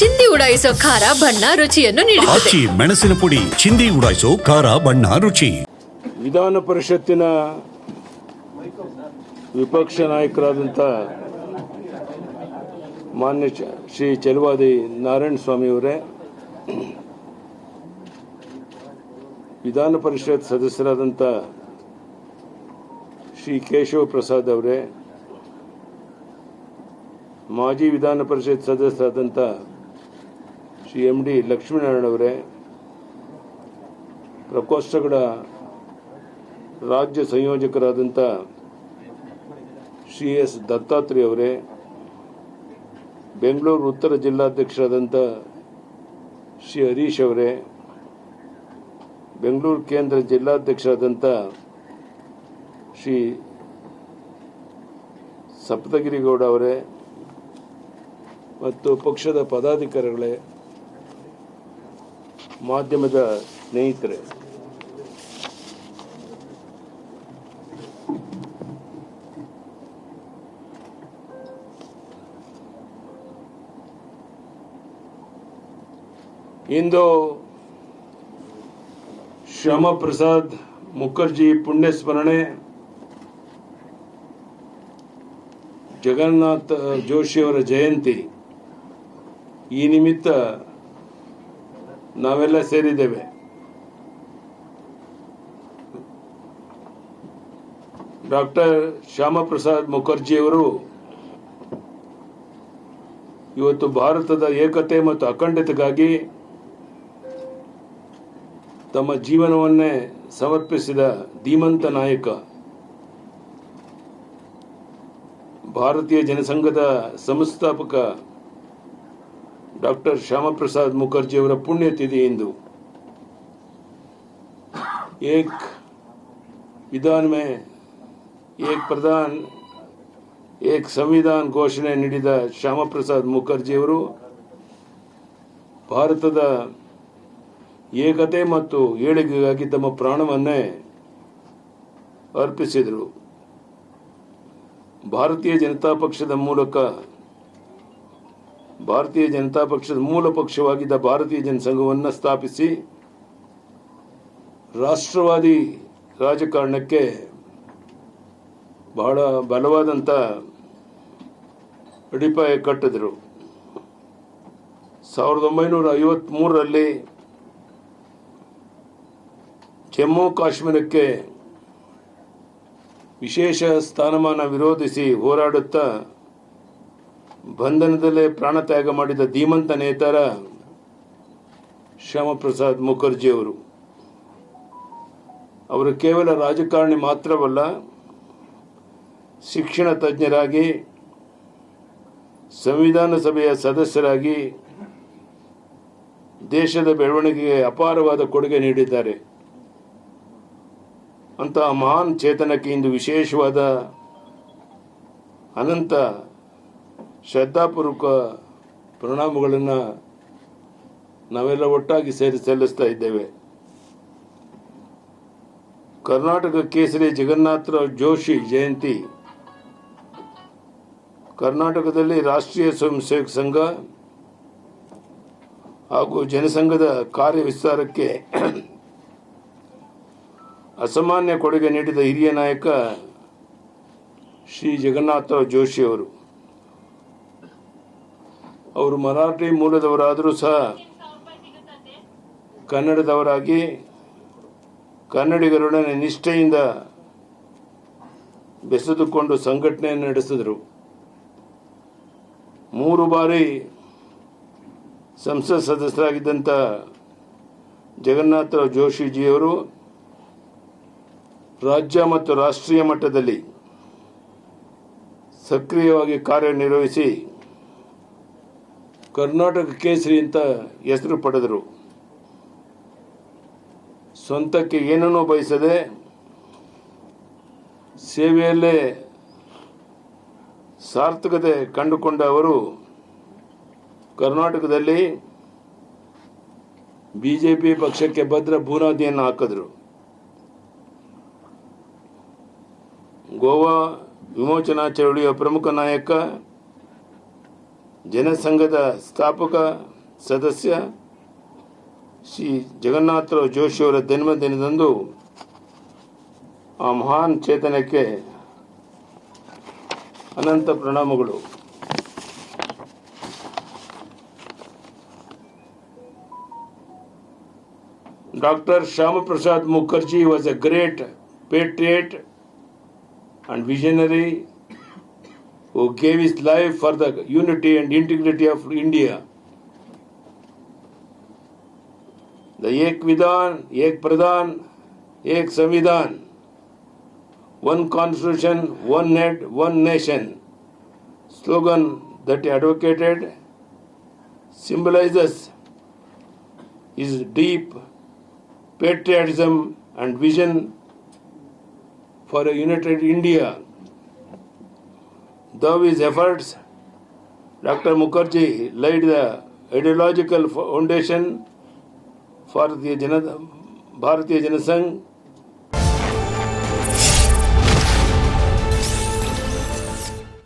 ಚಿಂದಿ ಉಡಾಯಿಸೋ ಖಾರ ಬಣ್ಣ ರುಚಿಯನ್ನು ನೀಡುತ್ತದೆ. ಆಚಿ ಮೆಣಸಿನ ಪುಡಿ ಚಿಂದಿ ಉಡಾಯಿಸೋ ಖಾರ ಬಣ್ಣ ರುಚಿ. ವಿಧಾನ ಪರಿಷತ್ತಿನ ವಿಪಕ್ಷ ನಾಯಕರಾದಂತ ಮಾನ್ಯ ಶ್ರೀ ಚೆಲುವಾದಿ ನಾರಾಯಣ ಸ್ವಾಮಿಯವರೇ ವಿಧಾನ ಪರಿಷತ್ ಸದಸ್ಯರಾದಂಥ ಶ್ರೀ ಕೇಶವ ಪ್ರಸಾದ್ ಅವರೇ ಮಾಜಿ ವಿಧಾನ ಪರಿಷತ್ ಸದಸ್ಯರಾದಂಥ ಶ್ರೀ ಎಂ ಡಿ ಲಕ್ಷ್ಮೀನಾರಾಯಣ ಅವರೇ, ಪ್ರಕೋಷ್ಠಗಳ ರಾಜ್ಯ ಸಂಯೋಜಕರಾದಂಥ ಶ್ರೀ ಎಸ್ ದತ್ತಾತ್ರೇಯವರೇ ಬೆಂಗಳೂರು ಉತ್ತರ ಜಿಲ್ಲಾಧ್ಯಕ್ಷರಾದಂಥ ಶ್ರೀ ಹರೀಶ್ ಅವರೇ, ಬೆಂಗಳೂರು ಕೇಂದ್ರ ಜಿಲ್ಲಾಧ್ಯಕ್ಷರಾದಂಥ ಶ್ರೀ ಸಪ್ತಗಿರಿಗೌಡ ಅವರೇ, ಮತ್ತು ಪಕ್ಷದ ಪದಾಧಿಕಾರಿಗಳೇ ಮಾಧ್ಯಮದ ಸ್ನೇಹಿತರೆ. ಇಂದು ಶ್ಯಾಮ ಪ್ರಸಾದ್ ಮುಖರ್ಜಿ ಪುಣ್ಯ ಸ್ಮರಣೆ ಜಗನ್ನಾಥ ಜೋಶಿಯವರ ಜಯಂತಿ. ಈ ನಿಮಿತ್ತ ನಾವೆಲ್ಲ ಸೇರಿದ್ದೇವೆ. ಡಾಕ್ಟರ್ ಶ್ಯಾಮಪ್ರಸಾದ್ ಮುಖರ್ಜಿಯವರು ಇವತ್ತು ಭಾರತದ ಏಕತೆ ಮತ್ತು ಅಖಂಡತೆಗಾಗಿ ತಮ್ಮ ಜೀವನವನ್ನೇ ಸಮರ್ಪಿಸಿದ ಧೀಮಂತ ನಾಯಕ, ಭಾರತೀಯ ಜನಸಂಘದ ಸಂಸ್ಥಾಪಕ ಡಾಕ್ಟರ್ ಶ್ಯಾಮಪ್ರಸಾದ್ ಮುಖರ್ಜಿಯವರ ಪುಣ್ಯತಿಥಿ ಇಂದು. ಏಕ್ ವಿಧಾನ ಮೇ ಏಕ್ ಪ್ರಧಾನ್, ಏಕ್ ಸಂವಿಧಾನ ಘೋಷಣೆ ನೀಡಿದ ಶ್ಯಾಮಪ್ರಸಾದ್ ಮುಖರ್ಜಿಯವರು ಭಾರತದ ಏಕತೆ ಮತ್ತು ಏಳಿಗೆಗಾಗಿ ತಮ್ಮ ಪ್ರಾಣವನ್ನೇ ಅರ್ಪಿಸಿದರು. ಭಾರತೀಯ ಜನತಾ ಪಕ್ಷದ ಮೂಲಕ ಭಾರತೀಯ ಜನತಾ ಪಕ್ಷದ ಮೂಲ ಪಕ್ಷವಾಗಿದ್ದ ಭಾರತೀಯ ಜನಸಂಘವನ್ನು ಸ್ಥಾಪಿಸಿ ರಾಷ್ಟ್ರವಾದಿ ರಾಜಕಾರಣಕ್ಕೆ ಬಹಳ ಬಲವಾದಂಥ ಅಡಿಪಾಯ ಕಟ್ಟಿದರು. ಸಾವಿರದ ಒಂಬೈನೂರ ಐವತ್ಮೂರರಲ್ಲಿ ಜಮ್ಮು ಕಾಶ್ಮೀರಕ್ಕೆ ವಿಶೇಷ ಸ್ಥಾನಮಾನ ವಿರೋಧಿಸಿ ಹೋರಾಡುತ್ತಾ ಬಂಧನದಲ್ಲೇ ಪ್ರಾಣತ್ಯಾಗ ಮಾಡಿದ ಧೀಮಂತ ನೇತಾರ ಶ್ಯಾಮಪ್ರಸಾದ್ ಮುಖರ್ಜಿಯವರು. ಅವರು ಕೇವಲ ರಾಜಕಾರಣಿ ಮಾತ್ರವಲ್ಲ, ಶಿಕ್ಷಣ ತಜ್ಞರಾಗಿ, ಸಂವಿಧಾನ ಸಭೆಯ ಸದಸ್ಯರಾಗಿ ದೇಶದ ಬೆಳವಣಿಗೆಗೆ ಅಪಾರವಾದ ಕೊಡುಗೆ ನೀಡಿದ್ದಾರೆ. ಅಂತಹ ಮಹಾನ್ ಚೇತನಕ್ಕೆ ಇಂದು ವಿಶೇಷವಾದ ಅನಂತ ಶ್ರದ್ಧಾಪೂರ್ವಕ ಪ್ರಣಾಮಗಳನ್ನು ನಾವೆಲ್ಲ ಒಟ್ಟಾಗಿ ಸೇರಿ ಸಲ್ಲಿಸ್ತಾ ಇದ್ದೇವೆ. ಕರ್ನಾಟಕ ಕೇಸರಿ ಜಗನ್ನಾಥರಾವ್ ಜೋಶಿ ಜಯಂತಿ. ಕರ್ನಾಟಕದಲ್ಲಿ ರಾಷ್ಟ್ರೀಯ ಸ್ವಯಂ ಸೇವಕ ಸಂಘ ಹಾಗೂ ಜನಸಂಘದ ಕಾರ್ಯ ವಿಸ್ತಾರಕ್ಕೆ ಅಸಾಮಾನ್ಯ ಕೊಡುಗೆ ನೀಡಿದ ಹಿರಿಯ ನಾಯಕ ಶ್ರೀ ಜಗನ್ನಾಥ ಜೋಶಿ ಅವರು ಮರಾಠಿ ಮೂಲದವರಾದರೂ ಸಹ ಕನ್ನಡದವರಾಗಿ ಕನ್ನಡಿಗರೊಡನೆ ನಿಷ್ಠೆಯಿಂದ ಬೆಸೆದುಕೊಂಡು ಸಂಘಟನೆಯನ್ನು ನಡೆಸಿದರು. ಮೂರು ಬಾರಿ ಸಂಸತ್ ಸದಸ್ಯರಾಗಿದ್ದಂಥ ಜಗನ್ನಾಥರಾವ್ ಜೋಶಿಜಿಯವರು ರಾಜ್ಯ ಮತ್ತು ರಾಷ್ಟ್ರೀಯ ಮಟ್ಟದಲ್ಲಿ ಸಕ್ರಿಯವಾಗಿ ಕಾರ್ಯನಿರ್ವಹಿಸಿ ಕರ್ನಾಟಕ ಕೇಸರಿ ಅಂತ ಹೆಸರು ಪಡೆದರು. ಸ್ವಂತಕ್ಕೆ ಏನನ್ನೂ ಬಯಸದೆ ಸೇವೆಯಲ್ಲೇ ಸಾರ್ಥಕತೆ ಕಂಡುಕೊಂಡ ಅವರು ಕರ್ನಾಟಕದಲ್ಲಿ ಬಿ ಜೆ ಪಿ ಪಕ್ಷಕ್ಕೆ ಭದ್ರ ಬುನಾದಿಯನ್ನು ಹಾಕಿದ್ರು. ಗೋವಾ ವಿಮೋಚನಾ ಚಳವಳಿಯ ಪ್ರಮುಖ ನಾಯಕ ಜನಸಂಘದ ಸ್ಥಾಪಕ ಸದಸ್ಯ ಶ್ರೀ ಜಗನ್ನಾಥರಾವ್ ಜೋಶಿಯವರ ಜನ್ಮದಿನದಂದು ಆ ಮಹಾನ್ ಚೇತನಕ್ಕೆ ಅನಂತ ಪ್ರಣಾಮಗಳು. Doctor Shyamaprasad Mukherjee was a great patriot and visionary who gave his life for the unity and integrity of India. The Ek Vidhan, Ek Pradhan, Ek Samvidhan, one constitution, one net, one nation slogan that he advocated symbolizes his deep patriotism and vision for a united India. Though his efforts, Dr. Mukherjee laid the ideological foundation for the Janata, Bharatiya Janasangh